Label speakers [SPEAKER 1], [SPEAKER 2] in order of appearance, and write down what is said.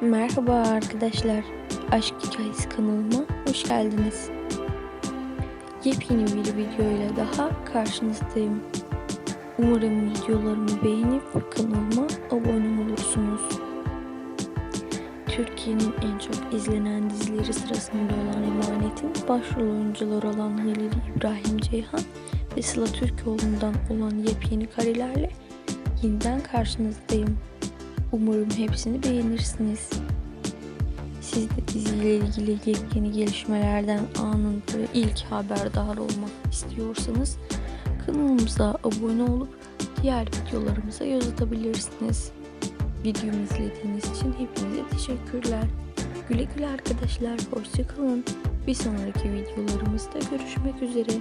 [SPEAKER 1] Merhaba arkadaşlar. Aşk Hikayesi kanalıma hoş geldiniz. Yepyeni bir videoyla daha karşınızdayım. Umarım videolarımı beğenip kanalıma abone olursunuz. Türkiye'nin en çok izlenen dizileri sırasında olan Emanet'in başrol oyuncuları olan Halil İbrahim Ceyhan ve Sıla Türkoğlu'ndan olan yepyeni karelerle yeniden karşınızdayım. Umarım hepsini beğenirsiniz. Siz de diziyle ilgili yepyeni gelişmelerden anında ilk haberdar olmak istiyorsanız kanalımıza abone olup diğer videolarımıza göz atabilirsiniz. Videomu izlediğiniz için hepinize teşekkürler. Güle güle arkadaşlar, hoşçakalın. Bir sonraki videolarımızda görüşmek üzere.